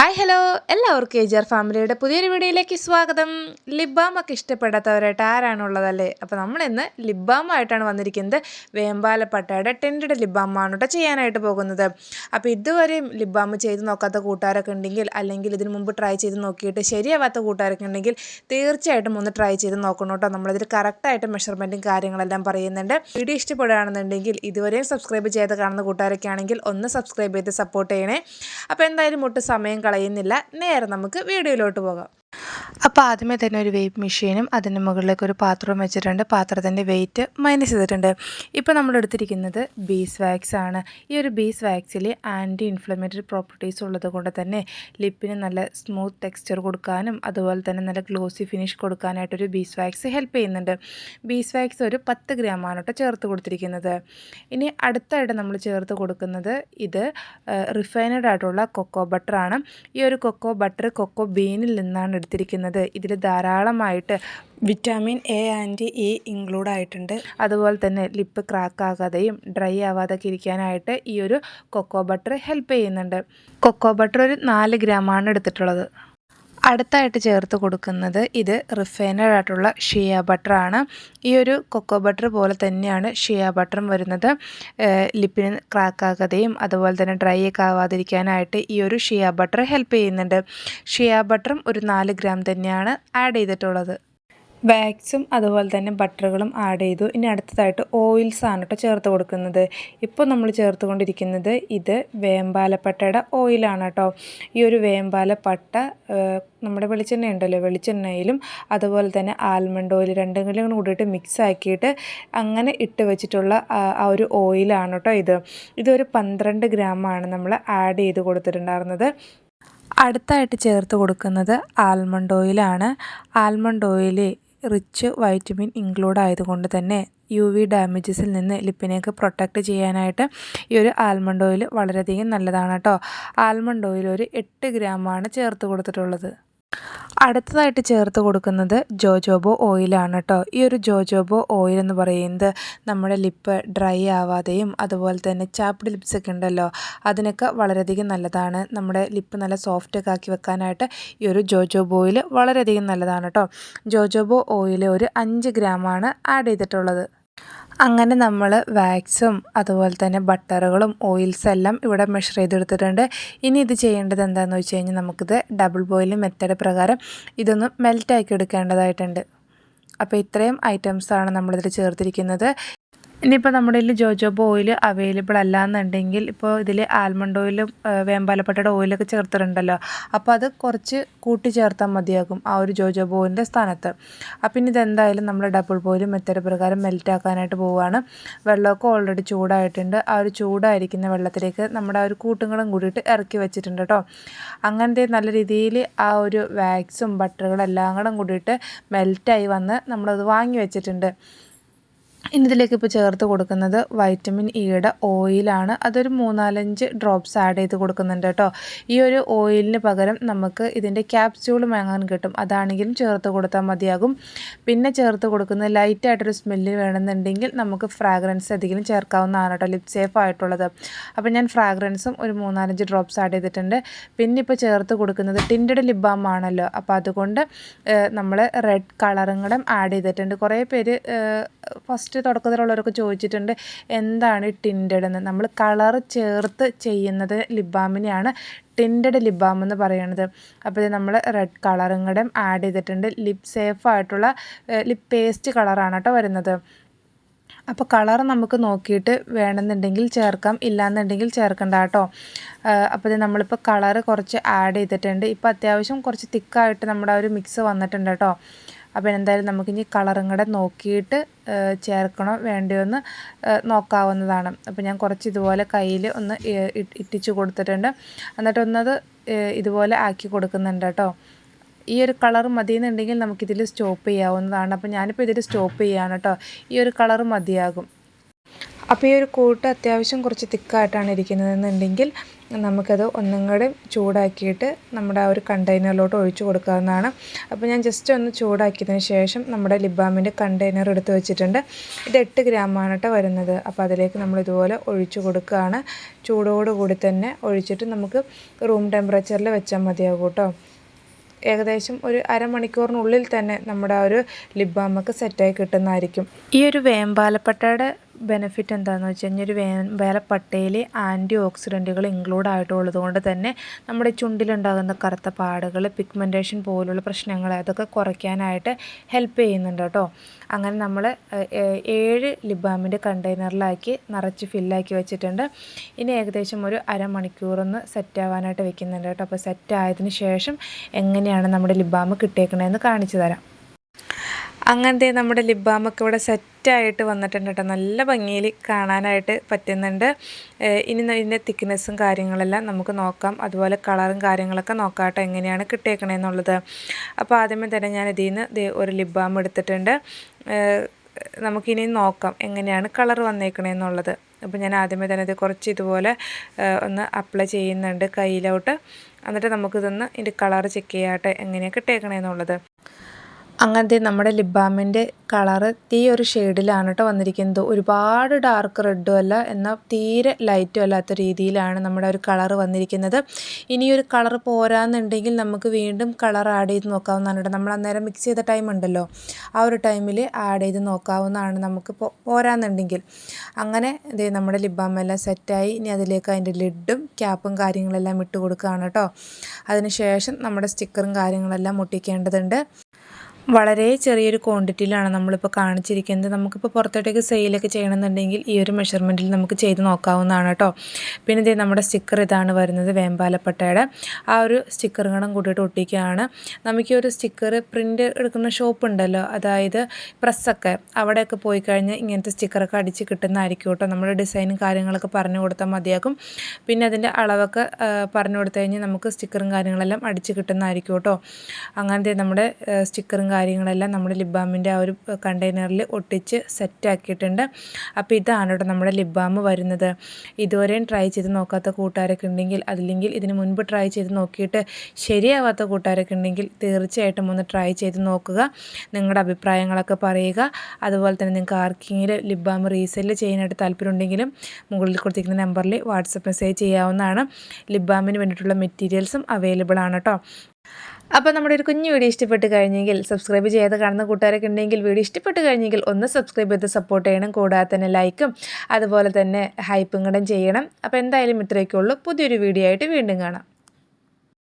Hi hello എല്ലാവർക്കും A G R ഫാമിലിയുടെ പുതിയൊരു വീഡിയോയിലേക്ക് സ്വാഗതം. ലിബാമൊക്കെ ഇഷ്ടപ്പെടാത്തവരായിട്ട് ആരാണുള്ളതല്ലേ? അപ്പോൾ നമ്മളിന്ന് ലിബാമായിട്ടാണ് വന്നിരിക്കുന്നത്. വേമ്പാലപ്പട്ടയുടെ ടെന്റഡ് ലിബാമാണ് കേട്ടോ ചെയ്യാനായിട്ട് പോകുന്നത്. അപ്പോൾ ഇതുവരെയും ലിബാം ചെയ്ത് നോക്കാത്ത കൂട്ടുകാരൊക്കെ ഉണ്ടെങ്കിൽ അല്ലെങ്കിൽ ഇതിനു മുമ്പ് ട്രൈ ചെയ്ത് നോക്കിയിട്ട് ശരിയാവാത്ത കൂട്ടുകാരൊക്കെ ഉണ്ടെങ്കിൽ തീർച്ചയായിട്ടും ഒന്ന് ട്രൈ ചെയ്ത് നോക്കണം കേട്ടോ നമ്മളിതിൽ കറക്റ്റായിട്ട് മെഷർമെന്റും കാര്യങ്ങളെല്ലാം പറയുന്നുണ്ട്. വീഡിയോ ഇഷ്ടപ്പെടുകയാണെന്നുണ്ടെങ്കിൽ ഇതുവരെയും സബ്സ്ക്രൈബ് ചെയ്ത് കാണുന്ന കൂട്ടുകാരൊക്കെ ആണെങ്കിൽ ഒന്ന് സബ്സ്ക്രൈബ് ചെയ്ത് സപ്പോർട്ട് ചെയ്യണേ. അപ്പോൾ എന്തായാലും ഒട്ടും സമയം കളയുന്നില്ല. നേരെ നമുക്ക് വീഡിയോയിലോട്ട് പോകാം. അപ്പോൾ ആദ്യമേ തന്നെ ഒരു വെയ്റ്റ് മെഷീനും അതിന് മുകളിലേക്ക് ഒരു പാത്രവും വെച്ചിട്ടുണ്ട്. പാത്രത്തിന്റെ വെയിറ്റ് മൈനസ് ചെയ്തിട്ടുണ്ട്. ഇപ്പോൾ നമ്മൾ എടുത്തിരിക്കുന്നത് ബീസ് വാക്സ് ആണ്. ഈ ഒരു ബീസ് വാക്സിൽ ആന്റി ഇൻഫ്ലമേറ്ററി പ്രോപ്പർട്ടീസ് ഉള്ളത് കൊണ്ട് തന്നെ ലിപ്പിന് നല്ല സ്മൂത്ത് ടെക്സ്ചർ കൊടുക്കാനും അതുപോലെ തന്നെ നല്ല ഗ്ലോസി ഫിനിഷ് കൊടുക്കാനായിട്ടൊരു ബീസ് വാക്സ് ഹെൽപ്പ് ചെയ്യുന്നുണ്ട്. ബീസ് വാക്സ് ഒരു പത്ത് ഗ്രാമാണ് കേട്ടോ ചേർത്ത് കൊടുത്തിരിക്കുന്നത്. ഇനി അടുത്തായിട്ട് നമ്മൾ ചേർത്ത് കൊടുക്കുന്നത് ഇത് റിഫൈനഡ് ആയിട്ടുള്ള കൊക്കോ ബട്ടറാണ് ഈ ഒരു കൊക്കോ ബട്ടർ കൊക്കോ ബീനിൽ നിന്നാണ് എടുത്തിരിക്കുന്നത്. ഇതിൽ ധാരാളമായിട്ട് vitamin A and E include ആയിട്ടുണ്ട്. അതുപോലെ തന്നെ ലിപ്പ് ക്രാക്ക് ആകാതെയും ഡ്രൈ ആവാതെ ഇരിക്കാനായിട്ട് ഈ ഒരു കൊക്കോ ബട്ടർ ഹെൽപ്പ് ചെയ്യുന്നുണ്ട്. കൊക്കോ ബട്ടർ ഒരു നാല് ഗ്രാമാണ് എടുത്തിട്ടുള്ളത്. അടുത്തായിട്ട് ചേർത്ത് കൊടുക്കുന്നത് ഇത് റിഫൈനഡ് ആയിട്ടുള്ള ഷിയ ബട്ടറാണ്. ഈ ഒരു കൊക്കോ ബട്ടർ പോലെ തന്നെയാണ് ഷിയ ബട്ടറും വരുന്നത്. ലിപ്പിന് ക്രാക്ക് ആകാതെയും അതുപോലെ തന്നെ ഡ്രൈ ഒക്കെ ആവാതിരിക്കാനായിട്ട് ഈ ഒരു ഷിയ ബട്ടർ ഹെൽപ്പ് ചെയ്യുന്നുണ്ട്. ഷിയ ബട്ടറും ഒരു നാല് ഗ്രാം തന്നെയാണ് ആഡ് ചെയ്തിട്ടുള്ളത്. വാക്സും അതുപോലെ തന്നെ ബട്ടറുകളും ആഡ് ചെയ്തു. ഇനി അടുത്തതായിട്ട് ഓയിൽസ് ആണ് കേട്ടോ ചേർത്ത് കൊടുക്കുന്നത്. ഇപ്പോൾ നമ്മൾ ചേർത്ത് കൊണ്ടിരിക്കുന്നത് ഇത് വേമ്പാലപ്പട്ടയുടെ ഓയിലാണ് കേട്ടോ ഈ ഒരു വേമ്പാലപ്പട്ട നമ്മുടെ വെളിച്ചെണ്ണ ഉണ്ടല്ലോ വെളിച്ചെണ്ണയിലും അതുപോലെ തന്നെ ആൽമണ്ട് ഓയിൽ രണ്ടും കൂടി കൂടിയിട്ട് മിക്സ് ആക്കിയിട്ട് അങ്ങനെ ഇട്ട് വെച്ചിട്ടുള്ള ആ ഒരു ഓയിലാണ് കേട്ടോ ഇത്. ഇതൊരു പന്ത്രണ്ട് ഗ്രാമാണ് നമ്മൾ ആഡ് ചെയ്ത് കൊടുത്തിട്ടുണ്ടായിരുന്നത്. അടുത്തായിട്ട് ചേർത്ത് കൊടുക്കുന്നത് ആൽമണ്ട് ഓയിലാണ് almond oil rich vitamin include ആയതുകൊണ്ട് തന്നെ യു വി ഡാമേജസിൽ നിന്ന് ലിപ്പിനെയൊക്കെ പ്രൊട്ടക്റ്റ് ചെയ്യാനായിട്ട് ഈ ഒരു ആൽമണ്ട് ഓയിൽ വളരെയധികം നല്ലതാണ് കേട്ടോ. ആൽമണ്ട് ഓയിൽ ഒരു എട്ട് ഗ്രാമാണ് ചേർത്ത് കൊടുത്തിട്ടുള്ളത്. അടുത്തതായിട്ട് ചേർത്ത് കൊടുക്കുന്നത് ജോജോബോ ഓയിലാണ് കേട്ടോ ഈ ഒരു ജോജോബോ ഓയിൽ എന്ന് പറയുന്നത് നമ്മുടെ ലിപ്പ് ഡ്രൈ ആവാതെയും അതുപോലെ തന്നെ ചാപ്ഡ് ലിപ്സ് ഒക്കെ ഉണ്ടല്ലോ അതിനൊക്കെ വളരെയധികം നല്ലതാണ്. നമ്മുടെ ലിപ്പ് നല്ല സോഫ്റ്റ് ഒക്കെ ആക്കി വെക്കാനായിട്ട് ഈ ഒരു ജോജോബോ ഓയിൽ വളരെയധികം നല്ലതാണ് കേട്ടോ ജോജോബോ ഓയിൽ ഒരു അഞ്ച് ഗ്രാമാണ് ആഡ് ചെയ്തിട്ടുള്ളത്. അങ്ങനെ നമ്മൾ വാക്സും അതുപോലെ തന്നെ ബട്ടറുകളും ഓയിൽസ് എല്ലാം ഇവിടെ മെഷർ ചെയ്തെടുത്തിട്ടുണ്ട്. ഇനി ഇത് ചെയ്യേണ്ടത് എന്താണെന്ന് വെച്ച് കഴിഞ്ഞാൽ നമുക്കിത് ഡബിൾ ബോയിൽ മെത്തേഡ് പ്രകാരം ഇതൊന്ന് മെൽറ്റാക്കി എടുക്കേണ്ടതായിട്ടുണ്ട്. അപ്പോൾ ഇത്രയും ഐറ്റംസാണ് നമ്മളിതിൽ ചേർത്തിരിക്കുന്നത്. ഇനിയിപ്പോൾ നമ്മുടെ കയ്യിൽ ജോജോബോ ഓയിൽ അവൈലബിൾ അല്ല എന്നുണ്ടെങ്കിൽ ഇപ്പോൾ ഇതിൽ ആൽമണ്ട് ഓയിലും വേമ്പാലപ്പട്ടയുടെ ഓയിലൊക്കെ ചേർത്തിട്ടുണ്ടല്ലോ. അപ്പോൾ അത് കുറച്ച് കൂട്ടി ചേർത്താൽ മതിയാകും ആ ഒരു ജോജോബ ഓയിലിന്റെ സ്ഥാനത്ത്. അപ്പം ഇനി ഇതെന്തായാലും നമ്മൾ ഡബിൾ ബോയിൽ മെത്തേഡ് പ്രകാരം മെൽറ്റ് ആക്കാനായിട്ട് പോവുകയാണ് വെള്ളമൊക്കെ ഓൾറെഡി ചൂടായിട്ടുണ്ട്. ആ ഒരു ചൂടായിരിക്കുന്ന വെള്ളത്തിലേക്ക് നമ്മുടെ ആ ഒരു കൂട്ടുകളും കൂടിയിട്ട് ഇറക്കി വെച്ചിട്ടുണ്ട് കേട്ടോ അങ്ങനത്തെ നല്ല രീതിയിൽ ആ ഒരു വാക്സും ബട്ടറുകളെല്ലാം കൂടെ കൂടിയിട്ട് മെൽറ്റായി വന്ന് നമ്മളത് വാങ്ങി വെച്ചിട്ടുണ്ട്. ഇനി ഇതിലേക്ക് ഇപ്പോൾ ചേർത്ത് കൊടുക്കുന്നത് വൈറ്റമിൻ ഇയുടെ ഓയിലാണ് അതൊരു മൂന്നാലഞ്ച് ഡ്രോപ്സ് ആഡ് ചെയ്ത് കൊടുക്കുന്നുണ്ട് കേട്ടോ. ഈ ഒരു ഓയിലിന് പകരം നമുക്ക് ഇതിന്റെ ക്യാപ്സ്യൂൾ വാങ്ങാൻ കിട്ടും. അതാണെങ്കിലും ചേർത്ത് കൊടുത്താൽ മതിയാകും. പിന്നെ ചേർത്ത് കൊടുക്കുന്നത് ലൈറ്റായിട്ടൊരു സ്മെല്ല് വേണമെന്നുണ്ടെങ്കിൽ നമുക്ക് ഫ്രാഗ്രൻസ് അധികം ചേർക്കാവുന്നതാണ് കേട്ടോ. ലിപ് സേഫ് ആയിട്ടുള്ളത്. അപ്പോൾ ഞാൻ ഫ്രാഗ്രൻസും ഒരു മൂന്നാലഞ്ച് ഡ്രോപ്സ് ആഡ് ചെയ്തിട്ടുണ്ട്. പിന്നെ ഇപ്പോൾ ചേർത്ത് കൊടുക്കുന്നത് ടിൻഡഡ് ലിപ് ബാം ആണല്ലോ. അപ്പോൾ അതുകൊണ്ട് നമ്മൾ റെഡ് കളറും കൂടെ ആഡ് ചെയ്തിട്ടുണ്ട്. കുറേ പേര് ഫസ്റ്റ് തുടക്കത്തിലുള്ളവരൊക്കെ ചോദിച്ചിട്ടുണ്ട് എന്താണ് ടിന്റഡ് എന്ന്? നമ്മൾ കളർ ചേർത്ത് ചെയ്യുന്നത് ലിബാമിനെയാണ് ടിന്റഡ് ലിബാം എന്ന് പറയുന്നത്. അപ്പോൾ ഇത് നമ്മൾ റെഡ് കളറും കൂടെ ആഡ് ചെയ്തിട്ടുണ്ട്. ലിപ് സേഫ് ആയിട്ടുള്ള ലിപ് പേസ്റ്റ് കളറാണ് കേട്ടോ വരുന്നത്. അപ്പോൾ കളർ നമുക്ക് നോക്കിയിട്ട് വേണമെന്നുണ്ടെങ്കിൽ ചേർക്കാം ഇല്ലാന്നുണ്ടെങ്കിൽ ചേർക്കണ്ട കേട്ടോ. അപ്പോൾ നമ്മളിപ്പോൾ കളർ കുറച്ച് ആഡ് ചെയ്തിട്ടുണ്ട്. ഇപ്പോൾ അത്യാവശ്യം കുറച്ച് തിക്കായിട്ട് നമ്മുടെ ആ ഒരു മിക്സ് വന്നിട്ടുണ്ട് കേട്ടോ. അപ്പോൾ എന്തായാലും നമുക്കിനി കളറും കൂടെ നോക്കിയിട്ട് ചേർക്കണോ വേണ്ടയോ എന്ന് നോക്കാവുന്നതാണ്. അപ്പോൾ ഞാൻ കുറച്ച് ഇതുപോലെ കയ്യിൽ ഒന്ന് ഇട്ടിച്ച് കൊടുത്തിട്ടുണ്ട്. എന്നിട്ടൊന്നത് ഇതുപോലെ ആക്കി കൊടുക്കുന്നുണ്ട് കേട്ടോ. ഈ ഒരു കളർ മതി എന്നുണ്ടെങ്കിൽ നമുക്കിതിൽ സ്റ്റോപ്പ് ചെയ്യാവുന്നതാണ്. അപ്പോൾ ഞാനിപ്പോൾ ഇതിൽ സ്റ്റോപ്പ് ചെയ്യാണ് കേട്ടോ. ഈ ഒരു കളർ മതിയാകും. അപ്പോൾ ഈ ഒരു കൂട്ട് അത്യാവശ്യം കുറച്ച് തിക്കായിട്ടാണ് ഇരിക്കുന്നതെന്നുണ്ടെങ്കിൽ നമുക്കത് ഒന്നും കൂടി ചൂടാക്കിയിട്ട് നമ്മുടെ ആ ഒരു കണ്ടെയ്നറിലോട്ട് ഒഴിച്ചു കൊടുക്കാവുന്നതാണ്. അപ്പോൾ ഞാൻ ജസ്റ്റ് ഒന്ന് ചൂടാക്കിയതിന് ശേഷം നമ്മുടെ ലിബാമിന്റെ കണ്ടെയ്നർ എടുത്ത് വെച്ചിട്ടുണ്ട്. ഇത് എട്ട് ഗ്രാമാണ് കേട്ടോ വരുന്നത്. അപ്പോൾ അതിലേക്ക് നമ്മൾ ഇതുപോലെ ഒഴിച്ചു കൊടുക്കുകയാണ്. ചൂടോടുകൂടി തന്നെ ഒഴിച്ചിട്ട് നമുക്ക് റൂം ടെമ്പറേച്ചറിൽ വെച്ചാൽ മതിയാകും കേട്ടോ. ഏകദേശം ഒരു അരമണിക്കൂറിനുള്ളിൽ തന്നെ നമ്മുടെ ആ ഒരു ലിപ് ബാമൊക്കെ സെറ്റായി കിട്ടുന്നതായിരിക്കും. ഈ ഒരു വേമ്പാലപ്പട്ടയുടെ ബെനിഫിറ്റ് എന്താണെന്ന് വെച്ച് കഴിഞ്ഞാൽ ഒരു വേ വേലപ്പട്ടയിൽ ആന്റി ഓക്സിഡന്റുകൾ ഇൻക്ലൂഡ് ആയിട്ടുള്ളത് കൊണ്ട് തന്നെ നമ്മുടെ ചുണ്ടിലുണ്ടാകുന്ന കറുത്ത പാടുകൾ പിഗ്മെന്റേഷൻ പോലുള്ള പ്രശ്നങ്ങൾ അതൊക്കെ കുറയ്ക്കാനായിട്ട് ഹെൽപ്പ് ചെയ്യുന്നുണ്ട് കേട്ടോ. അങ്ങനെ നമ്മൾ ഏഴ് ലിബാമിന്റെ കണ്ടെയ്നറിലാക്കി നിറച്ച് ഫില്ലാക്കി വെച്ചിട്ടുണ്ട്. ഇനി ഏകദേശം ഒരു അരമണിക്കൂറൊന്ന് സെറ്റാവാനായിട്ട് വെക്കുന്നുണ്ട് കേട്ടോ. അപ്പോൾ സെറ്റ് ആയതിന് ശേഷം എങ്ങനെയാണ് നമ്മുടെ ലിബാം കിട്ടിയേക്കണതെന്ന് കാണിച്ചു തരാം. അങ്ങനത്തെ നമ്മുടെ ലിപ് ഇവിടെ സെറ്റായിട്ട് വന്നിട്ടുണ്ട് കേട്ടോ. നല്ല ഭംഗിയിൽ കാണാനായിട്ട് പറ്റുന്നുണ്ട്. ഇനി ഇതിന്റെ തിക്നെസ്സും കാര്യങ്ങളെല്ലാം നമുക്ക് നോക്കാം. അതുപോലെ കളറും കാര്യങ്ങളൊക്കെ നോക്കാം കേട്ടോ. എങ്ങനെയാണ് കിട്ടിയേക്കണേന്നുള്ളത്. അപ്പോൾ ആദ്യമേ തന്നെ ഞാൻ ഇതിൽ നിന്ന് ഒരു ലിപ് ബാം എടുത്തിട്ടുണ്ട്. നമുക്കിനി നോക്കാം എങ്ങനെയാണ് കളർ വന്നേക്കണേന്നുള്ളത്. അപ്പോൾ ഞാൻ ആദ്യമേ തന്നെ ഇത് കുറച്ച് ഇതുപോലെ ഒന്ന് അപ്ലൈ ചെയ്യുന്നുണ്ട് കയ്യിലോട്ട്. എന്നിട്ട് നമുക്കിതൊന്ന് ഇതിന്റെ കളർ ചെക്ക് ചെയ്യാട്ടെ എങ്ങനെയാണ് കിട്ടിയേക്കണേന്നുള്ളത്. അങ്ങനത്തെ നമ്മുടെ ലിപ് ബാമിന്റെ കളറ് തീ ഒരു ഷെയ്ഡിലാണ് കേട്ടോ വന്നിരിക്കുന്നത്. ഒരുപാട് ഡാർക്ക് റെഡും അല്ല എന്നാൽ തീരെ ലൈറ്റും അല്ലാത്ത രീതിയിലാണ് നമ്മുടെ ഒരു കളർ വന്നിരിക്കുന്നത്. ഇനി ഒരു കളർ പോരാന്നുണ്ടെങ്കിൽ നമുക്ക് വീണ്ടും കളർ ആഡ് ചെയ്ത് നോക്കാവുന്നതാണ് കേട്ടോ നമ്മൾ അന്നേരം മിക്സ് ചെയ്ത ടൈം ഉണ്ടല്ലോ ആ ഒരു ടൈമിൽ ആഡ് ചെയ്ത് നോക്കാവുന്നതാണ് നമുക്ക് പോരാന്നുണ്ടെങ്കിൽ. അങ്ങനെ ഇത് നമ്മുടെ ലിപ് എല്ലാം സെറ്റായി ഇനി അതിലേക്ക് അതിന്റെ ലിഡും ക്യാപ്പും കാര്യങ്ങളെല്ലാം ഇട്ട് കൊടുക്കുകയാണ് കേട്ടോ അതിന് ശേഷം നമ്മുടെ സ്റ്റിക്കറും കാര്യങ്ങളെല്ലാം മുട്ടിക്കേണ്ടതുണ്ട് വളരെ ചെറിയൊരു ക്വാണ്ടിറ്റിയിലാണ് നമ്മളിപ്പോൾ കാണിച്ചിരിക്കുന്നത്. നമുക്കിപ്പോൾ പുറത്തോട്ടേക്ക് സെയിലൊക്കെ ചെയ്യണമെന്നുണ്ടെങ്കിൽ ഈ ഒരു മെഷർമെന്റിൽ നമുക്ക് ചെയ്ത് നോക്കാവുന്നതാണ് കേട്ടോ പിന്നെ ഇതേ നമ്മുടെ സ്റ്റിക്കർ ഇതാണ് വരുന്നത് വേമ്പാലപ്പട്ടയുടെ. ആ ഒരു സ്റ്റിക്കർ ഗണം കൂട്ടിയിട്ട് ഒട്ടിക്കുകയാണ്. നമുക്ക് ഈ ഒരു സ്റ്റിക്കർ പ്രിന്റ് എടുക്കുന്ന ഷോപ്പ് ഉണ്ടല്ലോ. അതായത് പ്രസ്സൊക്കെ അവിടെയൊക്കെ പോയി കഴിഞ്ഞാൽ ഇങ്ങനത്തെ സ്റ്റിക്കറൊക്കെ അടിച്ച് കിട്ടുന്നതായിരിക്കും കേട്ടോ നമ്മുടെ ഡിസൈനും കാര്യങ്ങളൊക്കെ പറഞ്ഞു കൊടുത്താൽ മതിയാകും. പിന്നെ അതിന്റെ അളവൊക്കെ പറഞ്ഞു കൊടുത്തു കഴിഞ്ഞാൽ നമുക്ക് സ്റ്റിക്കറും കാര്യങ്ങളെല്ലാം അടിച്ച് കിട്ടുന്നതായിരിക്കും കേട്ടോ അങ്ങനത്തെ നമ്മുടെ സ്റ്റിക്കറും കാര്യങ്ങളെല്ലാം നമ്മുടെ ലിപ് ബാമിന്റെ ആ ഒരു കണ്ടെയ്നറിൽ ഒട്ടിച്ച് സെറ്റാക്കിയിട്ടുണ്ട്. അപ്പോൾ ഇതാണ് കേട്ടോ നമ്മുടെ ലിപ് ബാം വരുന്നത്. ഇതുവരെയും ട്രൈ ചെയ്ത് നോക്കാത്ത കൂട്ടുകാരൊക്കെ ഉണ്ടെങ്കിൽ അതില്ലെങ്കിൽ ഇതിന് മുൻപ് ട്രൈ ചെയ്ത് നോക്കിയിട്ട് ശരിയാവാത്ത കൂട്ടുകാരൊക്കെ ഉണ്ടെങ്കിൽ തീർച്ചയായിട്ടും ഒന്ന് ട്രൈ ചെയ്ത് നോക്കുക. നിങ്ങളുടെ അഭിപ്രായങ്ങളൊക്കെ പറയുക. അതുപോലെ തന്നെ നിങ്ങൾക്ക് ആർക്കെങ്കിലും ലിപ് ബാം റീസെൽ ചെയ്യാനായിട്ട് താല്പര്യമുണ്ടെങ്കിലും മുകളിൽ കൊടുത്തിരിക്കുന്ന നമ്പറിൽ വാട്സപ്പ് മെസ്സേജ് ചെയ്യാവുന്നതാണ്. ലിപ് ബാമിന് വേണ്ടിയിട്ടുള്ള മെറ്റീരിയൽസും അവൈലബിൾ ആണ് കേട്ടോ. അപ്പോൾ നമ്മുടെ ഒരു കുഞ്ഞു വീഡിയോ ഇഷ്ടപ്പെട്ട് കഴിഞ്ഞെങ്കിൽ സബ്സ്ക്രൈബ് ചെയ്യാതെ കാണുന്ന കൂട്ടുകാരൊക്കെ ഉണ്ടെങ്കിൽ വീഡിയോ ഇഷ്ടപ്പെട്ട് കഴിഞ്ഞെങ്കിൽ ഒന്ന് സബ്സ്ക്രൈബ് ചെയ്ത് സപ്പോർട്ട് ചെയ്യണം. കൂടാതെ തന്നെ ലൈക്കും അതുപോലെ തന്നെ ഹൈപ്പും കൂടെ ചെയ്യണം. അപ്പോൾ എന്തായാലും ഇത്രയൊക്കെ ഉള്ളൂ. പുതിയൊരു വീഡിയോ ആയിട്ട് വീണ്ടും കാണാം.